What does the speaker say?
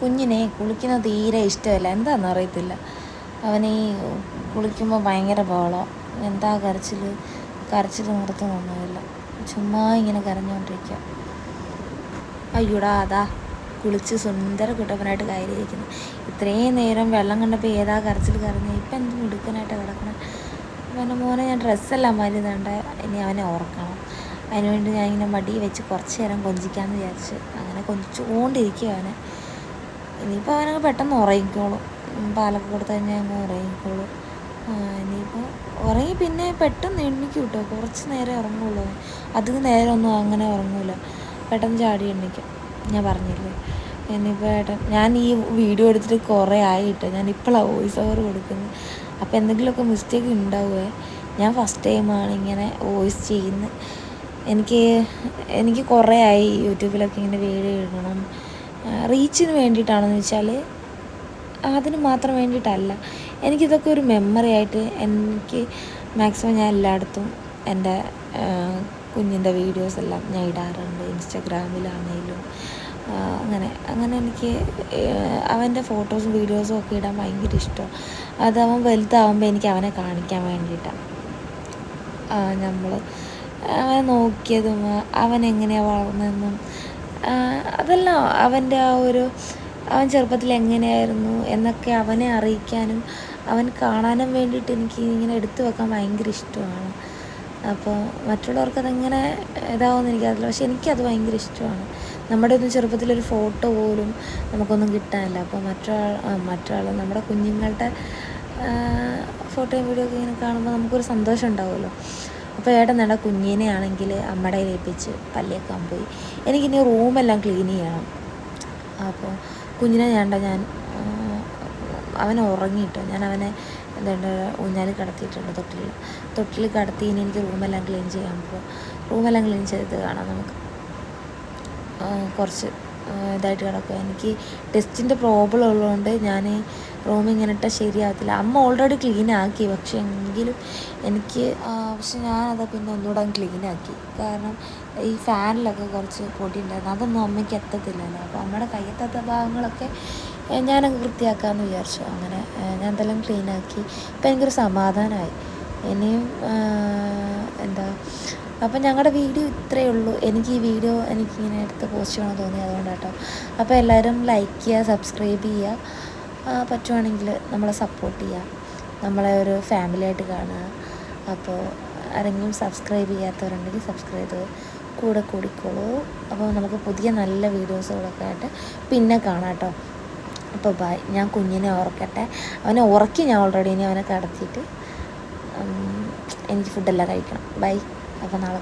കുഞ്ഞിനെ കുളിക്കുന്നത് തീരെ ഇഷ്ടമല്ല. എന്താണെന്ന് അറിയത്തില്ല. അവന് കുളിക്കുമ്പോൾ ഭയങ്കര ബഹളം. എന്താ കരച്ചിൽ കരച്ചിൽ നിർത്തുന്നൊന്നുമില്ല ചുമ്മാ ഇങ്ങനെ കരഞ്ഞുകൊണ്ടിരിക്കുക അയ്യോടാ അതാ. കുളിച്ച് സുന്ദര കുട്ടപ്പനായിട്ട് കയറിയിരിക്കുന്നു. ഇത്രയും നേരം വെള്ളം കണ്ടപ്പോൾ ഏതാ കരച്ചിൽ കരഞ്ഞു ഇപ്പം എന്ത് മിടുക്കനായിട്ട് കിടക്കണം? അവന്റെ മോനെ ഞാൻ ഡ്രസ്സെല്ലാം മരുന്നുണ്ട് ഇനി അവനെ ഓർക്കണം. അതിനുവേണ്ടി ഞാൻ ഇങ്ങനെ മടി വെച്ച് കുറച്ച് നേരം കൊഞ്ചിക്കാമെന്ന് വിചാരിച്ച് അങ്ങനെ കൊഞ്ചിച്ചുകൊണ്ടിരിക്കുക അവനെ. ഇനിയിപ്പോൾ അവനൊക്കെ പെട്ടെന്ന് ഉറങ്ങിക്കോളും. പാലൊക്കെ കൊടുത്തു കഴിഞ്ഞാൽ അങ്ങ് ഉറങ്ങിക്കോളും. ഇനിയിപ്പോൾ ഉറങ്ങി പിന്നെ പെട്ടെന്ന് എണ്ണിക്കും കേട്ടോ കുറച്ച് നേരം ഉറങ്ങുള്ളൂ അവൻ. നേരം ഒന്നും അങ്ങനെ ഉറങ്ങൂല. പെട്ടെന്ന് ചാടി എണ്ണിക്കും. ഞാൻ പറഞ്ഞില്ലേ? ഇനിയിപ്പോൾ ഏട്ടൻ ഞാൻ ഈ വീഡിയോ എടുത്തിട്ട് കുറേ ആയിട്ട് ഞാൻ ഇപ്പോഴാണ് വോയിസ് ഓവർ കൊടുക്കുന്നത്. അപ്പോൾ എന്തെങ്കിലുമൊക്കെ മിസ്റ്റേക്ക് ഉണ്ടാവുമേ ഞാൻ ഫസ്റ്റ് ടൈമാണ് ഇങ്ങനെ വോയിസ് ചെയ്യുന്നത്. എനിക്ക് എനിക്ക് കുറേ ആയി. യൂട്യൂബിലൊക്കെ ഇങ്ങനെ വീഡിയോ ഇടണം. റീച്ചിന് വേണ്ടിയിട്ടാണെന്ന് വെച്ചാൽ അതിന് മാത്രം വേണ്ടിയിട്ടല്ല. എനിക്കിതൊക്കെ ഒരു മെമ്മറി ആയിട്ട് എനിക്ക് മാക്സിമം ഞാൻ എല്ലായിടത്തും എന്റെ കുഞ്ഞിന്റെ വീഡിയോസ് എല്ലാം ഞാൻ ഇടാറുണ്ട്. ഇൻസ്റ്റഗ്രാമിലാണെങ്കിലും അങ്ങനെ അങ്ങനെ എനിക്ക് അവന്റെ ഫോട്ടോസും വീഡിയോസും ഒക്കെ ഇടാൻ ഭയങ്കര ഇഷ്ടമാണ് അത് അവൻ വലുതാവുമ്പോൾ എനിക്ക് അവനെ കാണിക്കാൻ വേണ്ടിയിട്ടാണ് നമ്മൾ അവനെ നോക്കിയതും അവൻ എങ്ങനെയാണ് വളർന്നതെന്നും അതെല്ലാം അവന്റെ ആ ഒരു അവൻ ചെറുപ്പത്തിൽ എങ്ങനെയായിരുന്നു എന്നൊക്കെ അവനെ അറിയിക്കാനും അവൻ കാണാനും വേണ്ടിയിട്ട് എനിക്ക് ഇങ്ങനെ എടുത്തു വെക്കാൻ ഭയങ്കര ഇഷ്ടമാണ്. അപ്പോൾ മറ്റുള്ളവർക്ക് അതെങ്ങനെ ഇതാവുമെന്ന് എനിക്കറിയില്ല. പക്ഷെ എനിക്കത് ഭയങ്കര ഇഷ്ടമാണ്. നമ്മുടെ ഒന്നും ചെറുപ്പത്തിലൊരു ഫോട്ടോ പോലും നമുക്കൊന്നും കിട്ടാനില്ല. അപ്പോൾ മറ്റൊരാൾ മറ്റൊരാൾ നമ്മുടെ കുഞ്ഞുങ്ങളുടെ ഫോട്ടോയും വീഡിയോ ഒക്കെ ഇങ്ങനെ കാണുമ്പോൾ നമുക്കൊരു സന്തോഷം ഉണ്ടാവുമല്ലോ. അപ്പോൾ ഏട്ടൻ നട കുഞ്ഞിനെ ആണെങ്കിൽ അമ്മയുടെ ഏൽപ്പിച്ച് പല്ലിയേക്കാൻ പോയി. എനിക്കിനി റൂമെല്ലാം ക്ലീൻ ചെയ്യണം. അപ്പോൾ കുഞ്ഞിനെ ഞാണ്ട ഞാൻ അവൻ ഉറങ്ങിയിട്ടോ. ഞാൻ അവനെ എന്താ ഊഞ്ഞാൽ കിടത്തിയിട്ടുണ്ട് തൊട്ടിൽ തൊട്ടിൽ കിടത്തി ഇനി എനിക്ക് റൂമെല്ലാം ക്ലീൻ ചെയ്യാൻ പോകും റൂമെല്ലാം ക്ലീൻ ചെയ്ത് കാണാം നമുക്ക്. കുറച്ച് ഇതായിട്ട് കിടക്കുക എനിക്ക് ടെസ്റ്റിന്റെ പ്രോബ്ലം ഉള്ളതുകൊണ്ട് ഞാൻ റൂം ഇങ്ങനെ ഇട്ടാൽ ശരിയാകത്തില്ല അമ്മ ഓൾറെഡി ക്ലീൻ ആക്കി. പക്ഷേ എങ്കിലും എനിക്ക് പക്ഷെ ഞാനത് പിന്നെ ഒന്നുകൂടെ ക്ലീൻ ആക്കി. കാരണം ഈ ഫാനിലൊക്കെ കുറച്ച് പൊടി ഉണ്ടായിരുന്നു അതൊന്നും അമ്മയ്ക്ക് എത്തത്തില്ലല്ലോ. അപ്പോൾ അമ്മയുടെ കയ്യെത്താത്ത ഭാഗങ്ങളൊക്കെ ഞാനങ്ങ് വൃത്തിയാക്കാമെന്ന് വിചാരിച്ചു. അങ്ങനെ ഞാൻ എന്തെല്ലാം ക്ലീൻ ആക്കി. ഇപ്പം എനിക്കൊരു സമാധാനമായി ഇനിയും എന്താ അപ്പം ഞങ്ങളുടെ വീഡിയോ ഇത്രയേ ഉള്ളൂ. എനിക്ക് ഈ വീഡിയോ എനിക്കിങ്ങനെ എടുത്ത് പോസ്റ്റ് ചെയ്യണമെന്ന് തോന്നി അതുകൊണ്ട് കേട്ടോ അപ്പോൾ എല്ലാവരും ലൈക്ക് ചെയ്യുക സബ്സ്ക്രൈബ് ചെയ്യുക. പറ്റുവാണെങ്കിൽ നമ്മളെ സപ്പോർട്ട് ചെയ്യുക നമ്മളെ ഒരു ഫാമിലിയായിട്ട് കാണുക. അപ്പോൾ ആരെങ്കിലും സബ്സ്ക്രൈബ് ചെയ്യാത്തവരുണ്ടെങ്കിൽ സബ്സ്ക്രൈബ് ചെയ്ത് കൂടെ കൂടിക്കോളൂ. അപ്പോൾ നമുക്ക് പുതിയ നല്ല വീഡിയോസുകളൊക്കെ ആയിട്ട് പിന്നെ കാണാം കേട്ടോ. അപ്പോൾ ബൈ ഞാൻ കുഞ്ഞിനെ ഉറക്കട്ടെ. അവനെ ഉറക്കി ഞാൻ ഓൾറെഡി ഇനി അവനെ കടത്തിയിട്ട് എനിക്ക് ഫുഡെല്ലാം കഴിക്കണം. ബൈ അപ്പോൾ നാളെ